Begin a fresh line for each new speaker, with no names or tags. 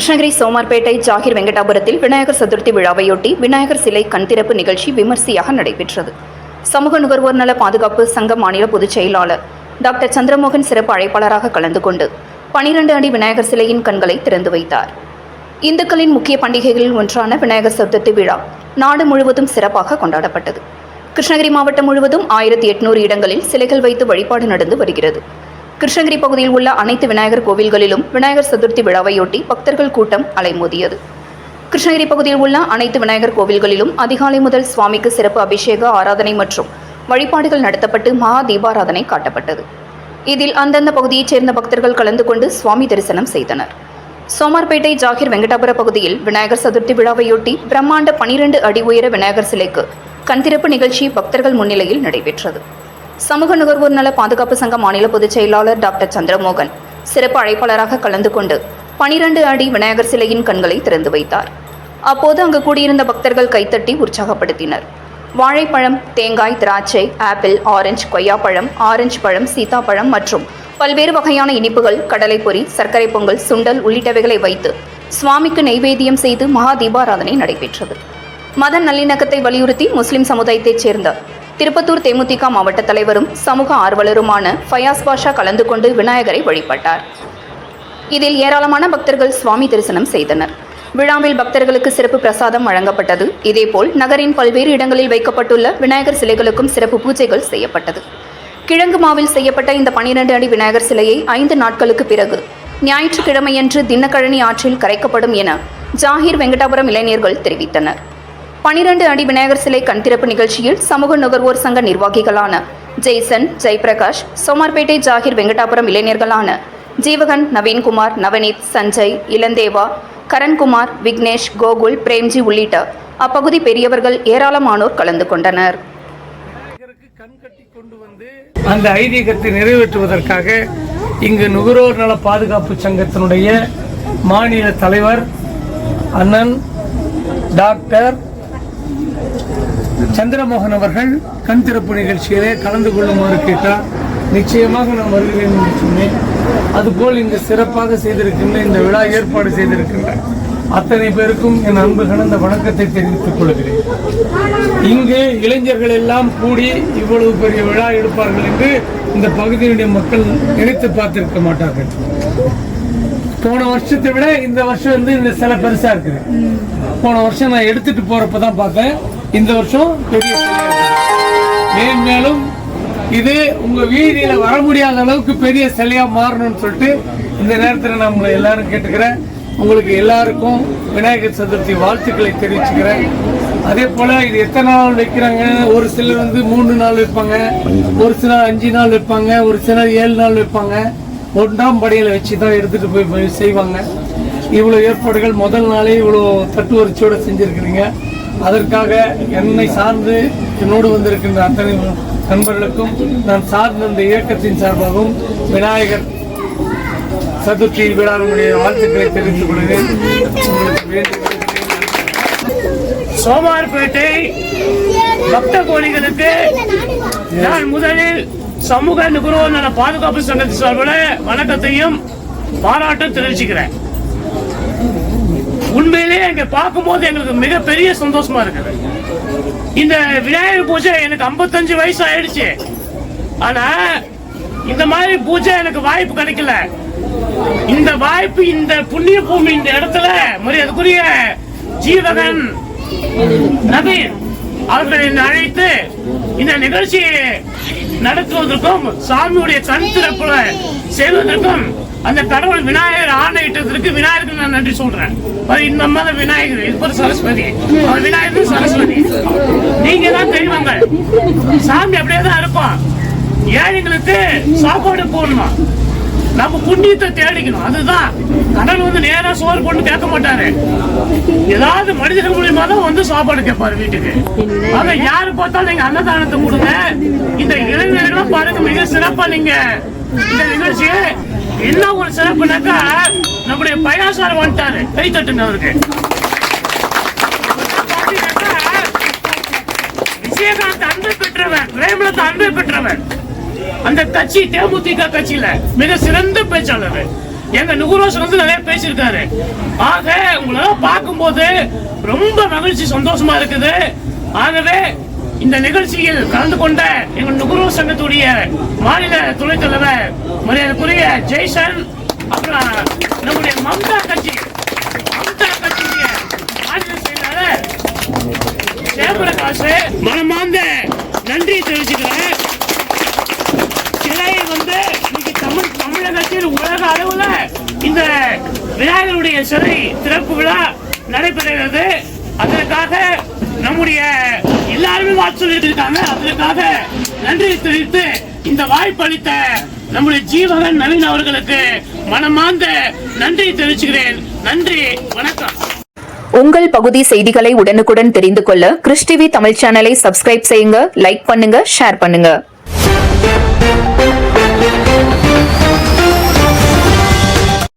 கிருஷ்ணகிரி சோமார்பேட்டை ஜாகிர் வெங்கடாபுரத்தில் விநாயகர் சதுர்த்தி விழாவையொட்டி விநாயகர் சிலை கண்திறப்பு நிகழ்ச்சி விமர்சையாக நடைபெற்றது. சமூக நுகர்வோர் நல பாதுகாப்பு சங்க மாநில பொதுச் செயலாளர் டாக்டர் சந்திரமோகன் சிறப்பு அழைப்பாளராக கலந்து கொண்டு பனிரெண்டு அடி விநாயகர் சிலையின் கண்களை திறந்து வைத்தார். இந்துக்களின் முக்கிய பண்டிகைகளில் ஒன்றான விநாயகர் சதுர்த்தி விழா நாடு முழுவதும் சிறப்பாக கொண்டாடப்பட்டது. கிருஷ்ணகிரி மாவட்டம் முழுவதும் ஆயிரத்தி எட்நூறு இடங்களில் சிலைகள் வைத்து வழிபாடு நடந்து வருகிறது. கிருஷ்ணகிரி பகுதியில் உள்ள அனைத்து விநாயகர் கோவில்களிலும் விநாயகர் சதுர்த்தி விழாவையொட்டி பக்தர்கள் கூட்டம் அலைமோதியது. கிருஷ்ணகிரி பகுதியில் உள்ள அனைத்து விநாயகர் கோவில்களிலும் அதிகாலை முதல் சுவாமிக்கு சிறப்பு அபிஷேக ஆராதனை மற்றும் வழிபாடுகள் நடத்தப்பட்டு மகா தீபாராதனை காட்டப்பட்டது. இதில் அந்தந்த பகுதியைச் சேர்ந்த பக்தர்கள் கலந்து கொண்டு சுவாமி தரிசனம் செய்தனர். சோமார்பேட்டை ஜாகிர் வெங்கடாபுர பகுதியில் விநாயகர் சதுர்த்தி விழாவையொட்டி பிரம்மாண்ட பனிரெண்டு அடி உயர விநாயகர் சிலைக்கு கண்திறப்பு நிகழ்ச்சி பக்தர்கள் முன்னிலையில் நடைபெற்றது. சமூக நுகர்வோர் நல பாதுகாப்பு சங்க மாநில பொதுச் செயலாளர் டாக்டர் சந்திரமோகன் சிறப்பு அழைப்பாளராக கலந்து கொண்டு பனிரெண்டு அடி விநாயகர் சிலையின் கண்களை திறந்து வைத்தார். அப்போது அங்கு கூடியிருந்த பக்தர்கள் கைத்தட்டி உற்சாகப்படுத்தினர். வாழைப்பழம் தேங்காய் திராட்சை ஆப்பிள் ஆரஞ்சு கொய்யாப்பழம் ஆரஞ்சு பழம் சீதாப்பழம் மற்றும் பல்வேறு வகையான இனிப்புகள் கடலைப்பொரி சர்க்கரை பொங்கல் சுண்டல் உள்ளிட்டவைகளை வைத்து சுவாமிக்கு நைவேத்தியம் செய்து மகா தீபாராதனை நடைபெற்றது. மத நல்லிணக்கத்தை வலியுறுத்தி முஸ்லிம் சமுதாயத்தைச் சேர்ந்த திருப்பத்தூர் தேமுதிக மாவட்ட தலைவரும் சமூக ஆர்வலருமான ஃபயாஸ் பாஷா கலந்து கொண்டு விநாயகரை வழிபட்டார். இதில் ஏராளமான பக்தர்கள் சுவாமி தரிசனம் செய்தனர். விழாவில் பக்தர்களுக்கு சிறப்பு பிரசாதம் வழங்கப்பட்டது. இதேபோல் நகரின் பல்வேறு இடங்களில் வைக்கப்பட்டுள்ள விநாயகர் சிலைகளுக்கும் சிறப்பு பூஜைகள் செய்யப்பட்டது. கிழங்கு மாவில் செய்யப்பட்ட இந்த பனிரெண்டு அடி விநாயகர் சிலையை ஐந்து நாட்களுக்கு பிறகு ஞாயிற்றுக்கிழமையன்று தினக்கழனி ஆற்றில் கரைக்கப்படும் என ஜாகிர் வெங்கடாபுரம் இளைஞர்கள் தெரிவித்தனர். பனிரெண்டு அடி விநாயகர் சிலை கண்திறப்பு நிகழ்ச்சியில் சமூக நுகர்வோர் சங்க நிர்வாகிகளான ஜெய்சன் ஜெயபிரகாஷ் சோமார்பேட்டை ஜாகிர் வெங்கடாபுரம் இளைஞர்களான ஜீவகன் நவீன்குமார் நவநீத் சஞ்சய் இளந்தேவா கரண்குமார் விக்னேஷ் கோகுல் பிரேம்ஜி உள்ளிட்ட அப்பகுதி பெரியவர்கள் ஏராளமானோர் கலந்து கொண்டனர்.
கொண்டு வந்து அந்த ஐதீகத்தை நிறைவேற்றுவதற்காக இங்கு நுகர்வோர் நல பாதுகாப்பு சங்கத்தினுடைய மாநில தலைவர் அண்ணன் டாக்டர் சந்திரமோகன் அவர்கள் கண் திறப்பு நிகழ்ச்சியிலே கலந்து கொள்ளுமாறு கேட்டார் நிச்சயமாக நான் வருகிறேன் என்று சொன்னேன். அதுபோல் இங்கு சிறப்பாக செய்திருக்கின்ற இந்த விழா ஏற்பாடு செய்திருக்கின்ற அத்தனை பேருக்கும் என் அன்பு கலந்த வணக்கத்தை தெரிவித்துக் கொள்கிறேன். இங்கு இளைஞர்கள் எல்லாம் கூடி இவ்வளவு பெரிய விழா எடுப்பார்கள் என்று இந்த பகுதியினுடைய மக்கள் நினைத்து பார்த்திருக்க மாட்டார்கள். போன வருஷத்தை விட இந்த வருஷம் வந்து இந்த சில பெருசா இருக்குது. போன வருஷம் நான் எடுத்துட்டு போறப்பதான் பார்த்தேன். இந்த வருஷம் பெரிய மேன்மேலும் மேலும் இது உங்க வீதியில வர முடியாத அளவுக்கு பெரிய சிலையா மாறணும்னு சொல்லிட்டு இந்த நேரத்தில் நான் உங்களை எல்லாரும் கேட்டுக்கிறேன். உங்களுக்கு எல்லாருக்கும் விநாயகர் சதுர்த்தி வாழ்த்துக்களை தெரிவிச்சுக்கிறேன். அதே போல இது எத்தனை நாள் வைக்கிறாங்க? ஒரு சிலர் வந்து மூணு நாள் வைப்பாங்க ஒரு சிலர் அஞ்சு நாள் வைப்பாங்க ஒரு சிலர் ஏழு நாள் வைப்பாங்க. ஒன்றாம் படையில வச்சு தான் எடுத்துட்டு போய் செய்வாங்க. இவ்வளவு ஏற்பாடுகள் முதல் நாளே இவ்வளோ தட்டு வரிச்சோட செஞ்சிருக்கிறீங்க. அதற்காக என்னை சார்ந்து என்னோடு வந்திருக்கின்ற அத்தனை நண்பர்களுக்கும் நான் சார்ந்த இந்த இயக்கத்தின் சார்பாகவும் விநாயகர் சதுர்த்தி விழாவினுடைய வாழ்த்துக்களை தெரிவித்துக் கொள்கிறேன்.
சோமார்பேட்டை பக்த கோழிகளுக்கு நான் முதலில் சமூக நுகர்வோர் நல பாதுகாப்பு சங்கத்தின் சார்பில் வணக்கத்தையும் பாராட்டும் தெரிவிச்சுக்கிறேன். உண்மையிலேயே எங்க பார்க்கும்போது எங்களுக்கு மிகப்பெரிய சந்தோஷமா இருக்குது இந்த விநாயகர் பூஜை எனக்கு 55 வயசு ஆயிடுச்சு. ஆனா இந்த மாதிரி பூஜை எனக்கு வாய்ப்பு கிடைக்கல. இந்த வாய்ப்பு இந்த புண்ணிய பூமி இந்த இடத்துல மரியாதைக்குரிய ஜீவகன் நவீன் அவர்களை அழைத்து இந்த நிகழ்ச்சியை நடத்துவதற்கும் சாமியுடைய கண் திறப்புல செய்வதற்கும் அந்த கடவுள் விநாயகர் ஆணையிட்டதற்கு விநாயகருக்கு நான் நன்றி சொல்றேன். இந்த மாதிரி விநாயகர். இப்போ சரஸ்வதி. அவர் விநாயகர் சரஸ்வதி. நீங்க தான் தெய்வங்க சாமி அப்படியே தான் இருக்கும் ஏழைங்களுக்கு சாப்பாடு போடணுமா. நம்ம புண்ணியத்தை தேடிக்கணும். அதுதான். கடவுள் வந்து நேரா சோறு போட்டு கேட்க மாட்டாரு. ஏதாவது மனிதர்கள் மூலியமா தான் வந்து சாப்பாடு கேட்பாரு வீட்டுக்கு. ஆக யாரு பார்த்தாலும் நீங்க அன்னதானத்தை கொடுங்க. இந்த இளைஞர்களும் பாருங்க மிக சிறப்பா நீங்க. இந்த நிகழ்ச்சியை என்ன ஒரு சிறப்புனாக்கா நம்முடைய பயாசார் வந்துட்டாரு. கை தட்டுங்க அவருக்கு. விஜயகாந்த் அன்பை பெற்றவன் பிரேமலத்தை அன்பை பெற்றவன் அந்த கட்சி தேமுதிக கட்சியில மிக சிறந்த பேச்சாளர். எங்க நுகர்வோர் வந்து நிறைய பேசியிருக்காரு. ஆக உங்களெல்லாம் பார்க்கும்போது ரொம்ப மகிழ்ச்சி சந்தோஷமா இருக்குது. ஆகவே இந்த நிகழ்ச்சியில் கலந்து கொண்ட எங்கள் நுகர்வோர் சங்கத்துடைய மாநில துணைத் தலைவர் மரியாதைக்குரிய ஜெய்சன் அப்புறம் நம்முடைய மம்தா கட்சி மம்தா கட்சியுடைய மாநில செயலாளர் ஜெயபிரகாஷ் மனமார்ந்த நன்றி தெரிவிச்சுக்கிறேன் சிலையை வந்து இன்னைக்கு தமிழ் தமிழகத்தில் உலக அளவுல இந்த விநாயகருடைய சிலை திறப்பு விழா நடைபெறுகிறது. அதற்காக நம்முடைய எல்லாருமே வாழ்த்து இருக்காங்க. அதற்காக நன்றி தெரிவித்து இந்த வாய்ப்பு அளித்த நம்முடைய ஜீவகன் நவீன் அவர்களுக்கு மனமார்ந்த நன்றி தெரிவிச்சுக்கிறேன். நன்றி வணக்கம்.
உங்கள் பகுதி செய்திகளை உடனுக்குடன் தெரிந்து கொள்ள கிறிஸ்டிவி தமிழ் சேனலை சப்ஸ்கிரைப் செய்யுங்க லைக் பண்ணுங்க ஷேர் பண்ணுங்க.